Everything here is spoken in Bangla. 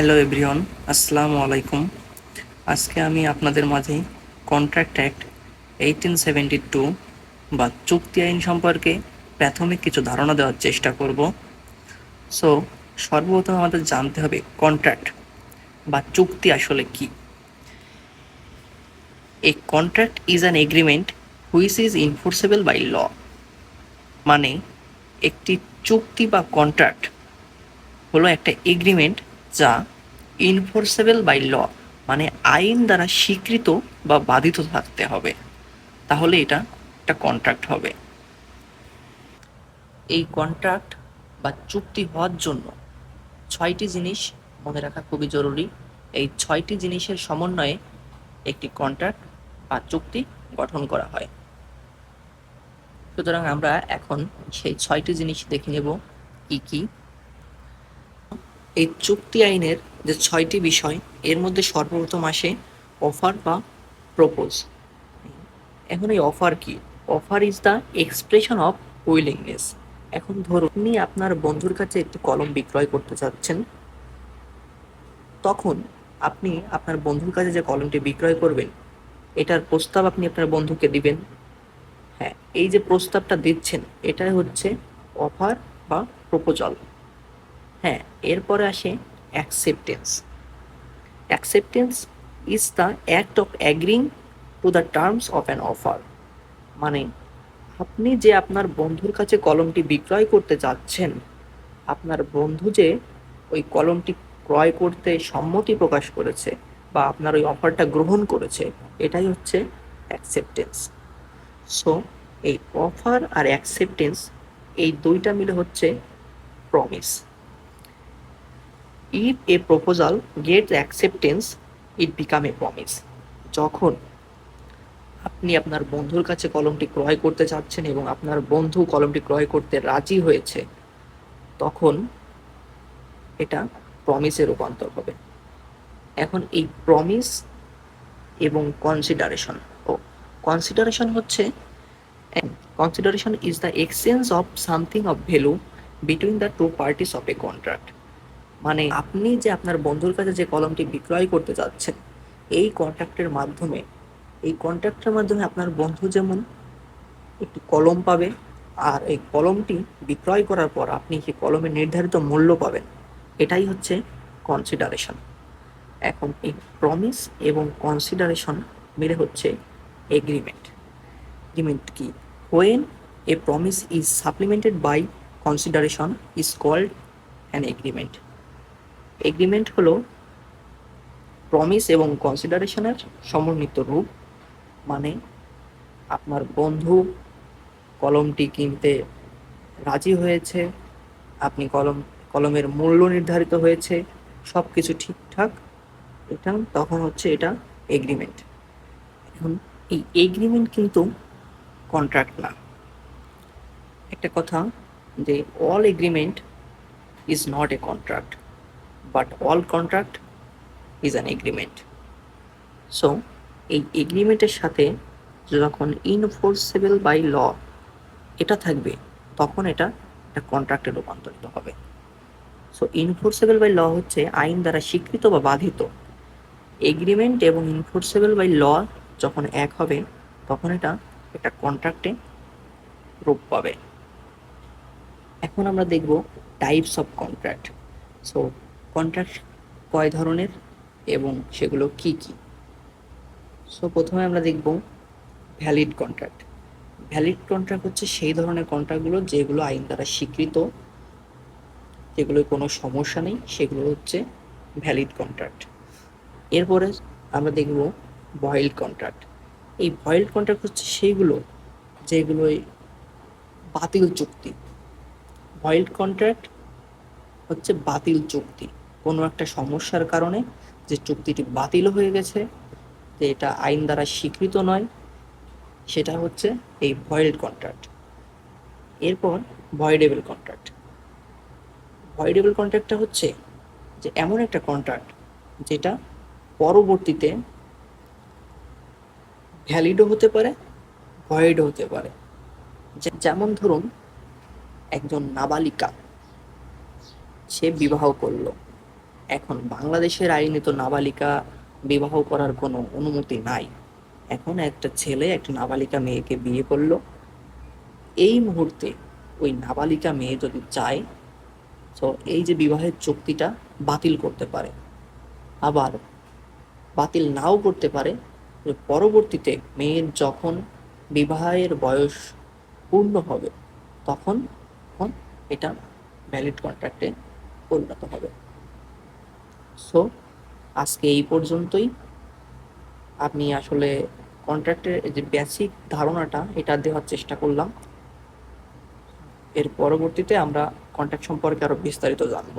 হ্যালো এভরিওয়ান আসসালামু আলাইকুম আজকে আমি আপনাদের মাঝে contract act eighteen seventy two বা চুক্তি আইন সম্পর্কে প্রাথমিক কিছু ধারণা দেওয়ার চেষ্টা করব। সো সর্বপ্রথম আমাদের জানতে হবে কন্ট্রাক্ট বা চুক্তি আসলে কি। A contract is an agreement which is enforceable by law মানে একটি চুক্তি বা কন্ট্রাক্ট হলো একটা এগ্রিমেন্ট যা ইনফোর্সেবল বাই ল মানে আইন দ্বারা স্বীকৃত বা বাধিত থাকতে হবে। তাহলে এটা একটা কন্ট্রাক্ট হবে। এই কন্ট্রাক্ট বা চুক্তি হওয়ার জন্য ছয়টি জিনিস মনে রাখা খুবই জরুরি। এই ছয়টি জিনিসের সমন্বয়ে একটি কন্ট্রাক্ট বা চুক্তি গঠন করা হয়। সুতরাং আমরা এখন সেই ছয়টি জিনিস দেখে নেব, কি কি এই চুক্তি আইনের যে ছয়টি বিষয়, এর মধ্যে সর্বপ্রথম আসে অফার বা প্রপোজ এখন এই অফার কি? Offer is the expression of willingness এখন ধরুন, আপনি আপনার বন্ধুর কাছে একটি কলম বিক্রয় করতে চাচ্ছেন তখন আপনি আপনার বন্ধুর কাছে যে কলমটি বিক্রয় করবেন, এটার প্রস্তাব আপনি আপনার বন্ধুকে দিবেন। হ্যাঁ এই যে প্রস্তাবটা দিচ্ছেন, এটাই হচ্ছে অফার বা প্রপোজাল হ্যাঁ এরপরে আসে acceptance acceptance is the act of agreeing to the terms of an offer মানে আপনি যে আপনার বন্ধুর কাছে কলমটি বিক্রয় করতে যাচ্ছেন, আপনার বন্ধু যে ওই কলমটি ক্রয় করতে সম্মতি প্রকাশ করেছে বা আপনার ওই অফারটা গ্রহণ করেছে, এটাই হচ্ছে অ্যাকসেপ্টেন্স সো এই অফার আর অ্যাকসেপ্টেন্স এই দুইটা মিলে হচ্ছে promise if a proposal get acceptance it become a promise যখন আপনি আপনার বন্ধুর কাছে কলমটি ক্রয় করতে চাচ্ছেন এবং আপনার বন্ধু কলমটি ক্রয় করতে রাজি হয়েছে, তখন এটা প্রমিসে রূপান্তর হবে। এখন এই প্রমিস এবং কনসিডারেশন ও কনসিডারেশন হচ্ছে consideration is the exchange of something of value between the two parties of a contract মানে আপনি যে আপনার বন্ধুর কাছে যে কলমটি বিক্রয় করতে যাচ্ছেন, এই কন্ট্রাক্টের মাধ্যমে, এই কন্ট্রাক্টের মাধ্যমে আপনার বন্ধু যেমন একটি কলম পাবে, আর এই কলমটি বিক্রয় করার পর আপনি সেই কলমের নির্ধারিত মূল্য পাবেন। এটাই হচ্ছে কনসিডারেশন এখন এই প্রমিস এবং কনসিডারেশন মিলে হচ্ছে এগ্রিমেন্ট এগ্রিমেন্ট কি? When a promise is supplemented by consideration is called an agreement agreement হলো প্রমিস এবং কনসিডারেশনের সমন্বিত রূপ। মানে আপনার বন্ধু কলমটি কিনতে রাজি হয়েছে, আপনি কলম, কলমের মূল্য নির্ধারিত হয়েছে সব কিছু ঠিকঠাক। এটা তখন হচ্ছে এটা এগ্রিমেন্ট এখন এই এগ্রিমেন্ট কিন্তু কন্ট্রাক্ট না। একটা কথা যে all agreement is not a contract but all contract is an agreement so এই এগ্রিমেন্টের সাথে যখন ইনফোর্সেবল বাই ল এটা থাকবে, তখন এটা একটা কন্ট্রাক্টে রূপান্তরিত হবে। সো ইনফোর্সেবল বাই ল হচ্ছে আইন দ্বারা স্বীকৃত বা বাধিত। এগ্রিমেন্ট এবং ইনফোর্সেবল বাই ল যখন এক হবে, তখন এটা একটা কন্ট্রাক্টে রূপ পাবে। এখন আমরা দেখব types of contract so contract কয় ধরনের এবং সেগুলো কি কি? সো প্রথমে আমরা দেখব ভ্যালিড কন্ট্রাক্ট ভ্যালিড কন্ট্রাক্ট হচ্ছে সেই ধরনের কন্ট্রাক্টগুলো যেগুলো আইন দ্বারা স্বীকৃত যেগুলোর কোনো সমস্যা নেই, সেগুলো হচ্ছে ভ্যালিড কন্ট্রাক্ট এরপরে আমরা দেখব ভয়েল কন্ট্রাক্ট এই ভয়েল কন্ট্রাক্ট হচ্ছে সেইগুলো যেগুলো বাতিল চুক্তি। ভয়েল কন্ট্রাক্ট হচ্ছে বাতিল চুক্তি। কোনো একটা সমস্যার কারণে যে চুক্তিটি বাতিল হয়ে গেছে, যে এটা আইন দ্বারা স্বীকৃত নয়, সেটা হচ্ছে এই ভয়েড কন্ট্রাক্ট। এরপর ভয়েডেবল কন্ট্রাক্ট। ভয়েডেবল কন্ট্রাক্টটা হচ্ছে যে এমন একটা কন্ট্রাক্ট যেটা পরবর্তীতে ভ্যালিডও হতে পারে, ভয়েডও হতে পারে। যেমন ধরুন, একজন নাবালিকা, সে বিবাহ করল। এখন বাংলাদেশের আইনে তো নাবালিকা বিবাহ করার কোনো অনুমতি নাই। এখন একটা ছেলে, একটা নাবালিকা মেয়েকে বিয়ে করল। এই মুহূর্তে ওই নাবালিকা মেয়ে যদি চায়, তো এই যে বিবাহের চুক্তিটা বাতিল করতে পারে। আবার বাতিল নাও করতে পারে পরবর্তীতে মেয়ের যখন বিবাহের বয়স পূর্ণ হবে, তখন এটা ভ্যালিড কন্ট্রাক্টে পরিণত হবে। সো আজকে এই পর্যন্তই। আমি আসলে কন্ট্রাক্টের যে বেসিক ধারণাটা, এটা দেওয়ার চেষ্টা করলাম। এর পরবর্তীতে আমরা কন্ট্রাক্ট সম্পর্কে আরও বিস্তারিত জানব।